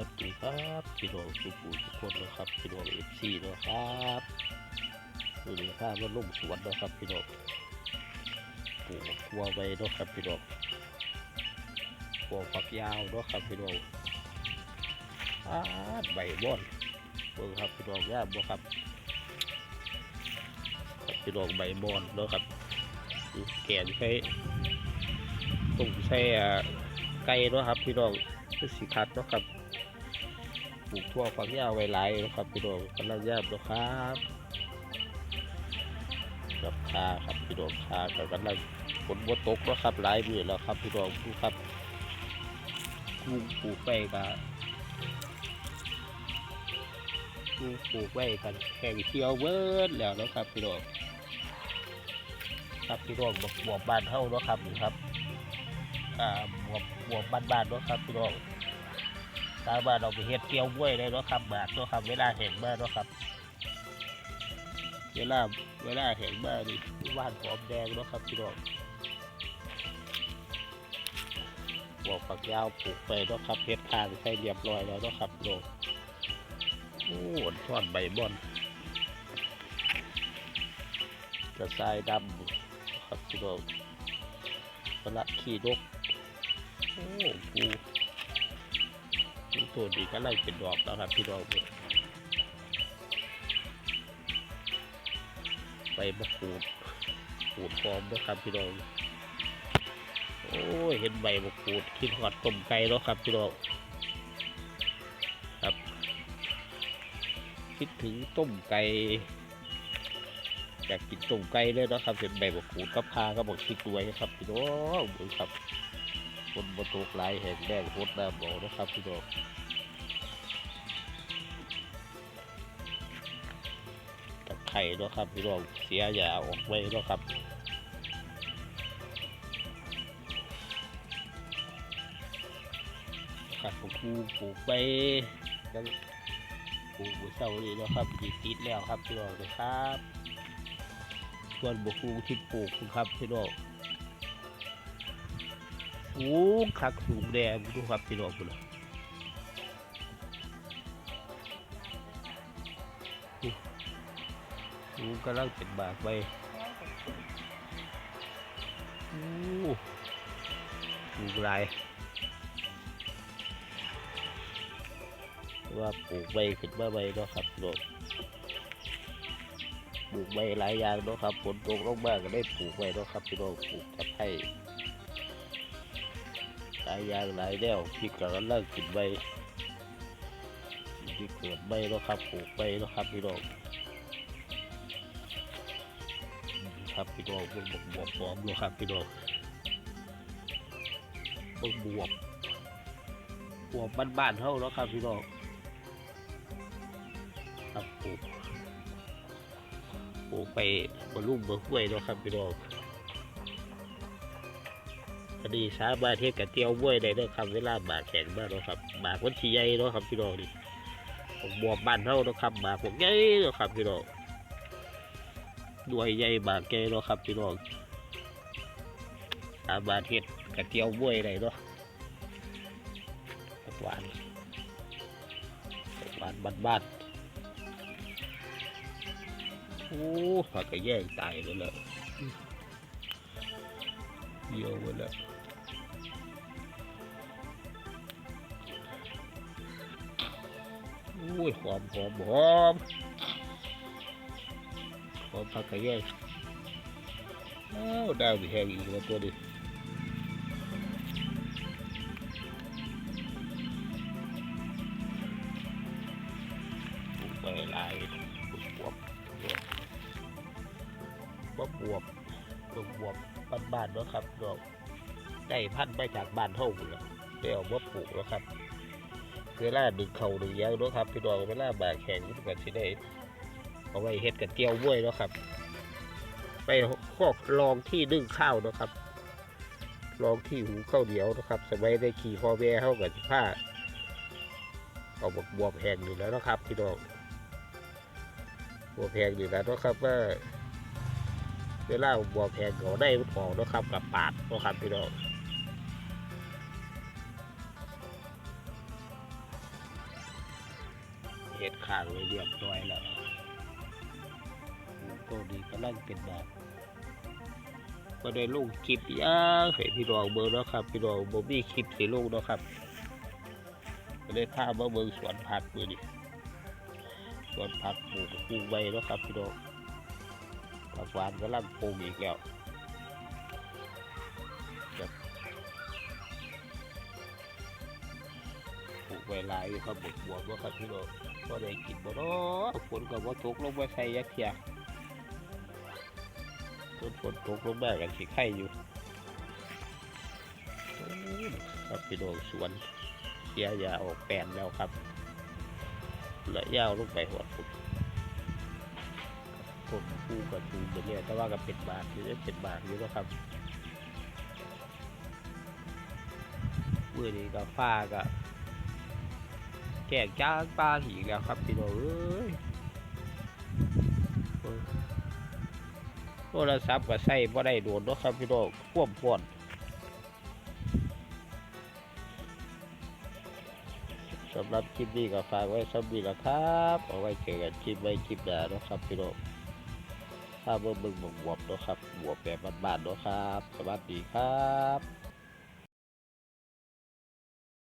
วัสดีครับพี่น้องทุกผู้ทุกคนนะครับพี่น้องเอฟซีนะครับวันนี้ข้ามาลุ่มสวนนะครับพี่น้องปลูกทัวไว้นะครับพี่น้องปลูกฝักยาวนะครับพี่น้องอาดใบบอนเบิ่งครับพี่น้องยามบ่ครับครับพี่น้องใบบอนนะครับแกนใช้ต้มใช้ไก่นะครับพี่น้องคือสีคัดนะครับ ปลูกทั่วฝักยาวไว้หลายนะครับพี่น้องกำลังยามเนะครับกับชาครับพี่น้องชาก็กำลังฝนบ่ตกนะครับหลายมือแล้วครับพี่น้องดูครับลุงปลูกไปกับลุงปลูกไว้กันแข่งเที่ยวเบิร์ดแล้วนะครับพี่น้องครับพี่น้องบวบ้านเฮานะครับนี่ครับอ่าบวบบวบบ้านๆเนาะครับพี่น้อง สามารถเอาไปเฮ็ดเกี๊ยวบ้วยได้เนาะครับบาทเนาะครับ เวลาแห้งมาเนาะครับ เวลาเวลาแห้งมานี่ว่านหอมแดงเนาะครับพี่น้องบวบฝักยาวปลูกไปเนาะครับเฮ็ดทางใส่เรียบร้อยแล้วเนาะครับพี่น้องโอ้อ่อนช่อนใบบอนกระทรายดำครับพี่น้องกระขี้นกโอ้ปู ตัวดีก็ไล่เป็นดอกแล้วครับพี่น้องไปมะกรูดขูดฟอมด้วยครับพี่น้องโอ้ยเห็นใบมะกรูดคิดหอดต้มไก่แล้วครับพี่น้องครับ คิดถึงต้มไก่อยากกินต้มไก่เลยนะครับเห็นใบมะกรูดกับพาก็บอกคิดด้วยครับพี่น้องดูครับคนบนตกหลายแห่งแดงโคตรน้ำบ่นะครับพี่น้อง ข่เนาะครับพี่น้องเสียยาออกไว้เนาะครับครับผมปลูกปลูกไปยังปลูกบุเศร้านี่เนาะครับติดติดแล้วครับพี่น้องเลยครับส่วนบุกปลูที่ปลูกครับพี่น้องสูงคักสูงแดงดูครับพี่น้องคุณ กำลังเป็นบากไปโอ้สูงหลายว่าปลูกใบขึ้นมาใบเนาะครับพี่น้องปลูกใบหลายอย่างเนาะครับฝนตกลงมาก็ได้ปลูกไว้เนาะครับพี่น้องปลูกตะไคร้หลายอย่างหลายแนวพี่กำลังกินใบที่เกิดใบแล้วครับปลูกใบแล้วครับพี่น้อง ครับพี่น้องบวบบวบบวบแล้วครับพี่น้องบวบบวบบวบบ้านๆเท่าแล้วครับพี่น้องครับปลูกปลูกไปบรรลุบรห้วยแล้วครับพี่น้องพอดีสามารถเทศกับเตี้ยวบ้วยได้ด้อครับเวลาหมากแข็งมากเนาะครับหมากวันที่ใหญ่เนาะครับพี่น้องนี่บวบบ้านเท่าเนาะครับหมากพวกใหญ่เนาะครับพี่น้อง ด้วยใหญ่หมากใหญ่เนาะครับพี่น้องสามารถเทศกับเตียวบ้วยได้เนาะหวานหวานบ้านๆโอ้ผักกระแย่งตายเลยเลยเยอะหมดแล้วอุ้ยหอมหอมหอมห อมผักกระเทียมอ้าวดาวมีแห้งอีกแล้วตัวนี้ปลูกไปลายปลูกบวบบบวบบวบปลูกบวบบ้านๆเนาะครับดอกไก่พันธุ์มาจากบ้านเท่าหมดแล้วเดี๋ยวมาปลูกแล้วครับเวลาดึงเข่าดึงยางเนาะครับพี่น้องเวลาบากแข็งก็สิได้ เอาไว้เฮ็ดกับเจียวบ้วยเนาะครับ ไปคอกลองที่นึ่งข้าวเนาะครับ ลองที่หูข้าวเหนียวนะครับ สมัยได้ขี่พ่อแม่เข้ากับผ้าเอาบวบบวบแหงอยู่แล้วนะครับพี่น้องบวบแหงอยู่แล้วนะครับว่าเวลาบวบแหงเขาได้มันออกนะครับกับปาดเนาะครับพี่น้องห็ดขางไว้เรียบร้อยแล้ว นี้กำลังเป็นแบาทก็ได้ลงคลิปยางให้พี่น้องเบิ่งเนาะครับ พี่น้องบ่มีคลิปสิลงเนาะครับก็ได้พามาเบิ่งสวนผักมือนี้สวนผักปลูกปลูกไว้เนาะครับพี่น้องผักหวานกำลังปลูกอีกแล้วครับปลูกไว้หลายอยู่ครับบกบบวบเนาะครับพี่น้องก็ได้กินบ่เนาะฝนก็บ่ตกลงมาใส่ยักเทีย นฝนตกลงมากันสิไข่อยู่ครับพี่น้องสวนเสียยาออกแปลนแล้วครับและยาวลงไปหัวผมผมปูกับตูนไปเนี่ยแต่ว่าก็เป็นบาทอยู่เด้อเป็นบาทอยู่แล้วครับเมื่อนี้ก็ฟ้าก็แก่จ้างปลาหีกแล้วครับพี่น้องเอ้ย โทรศัพท์ก็ใส่บ่ได้โดนเนาะครับพี่น้องควบพวนสำหรับคลิปนี้ก็ฝากไว้สำหรับนี้ละครับ เอาไว้เจอกันคลิปไว้คลิปหน้าเนาะครับพี่น้องถ้าเบิ่งเบิ่งบวบเนาะครับบวบแบบบ้านๆเนาะครับ สวัสดีครับ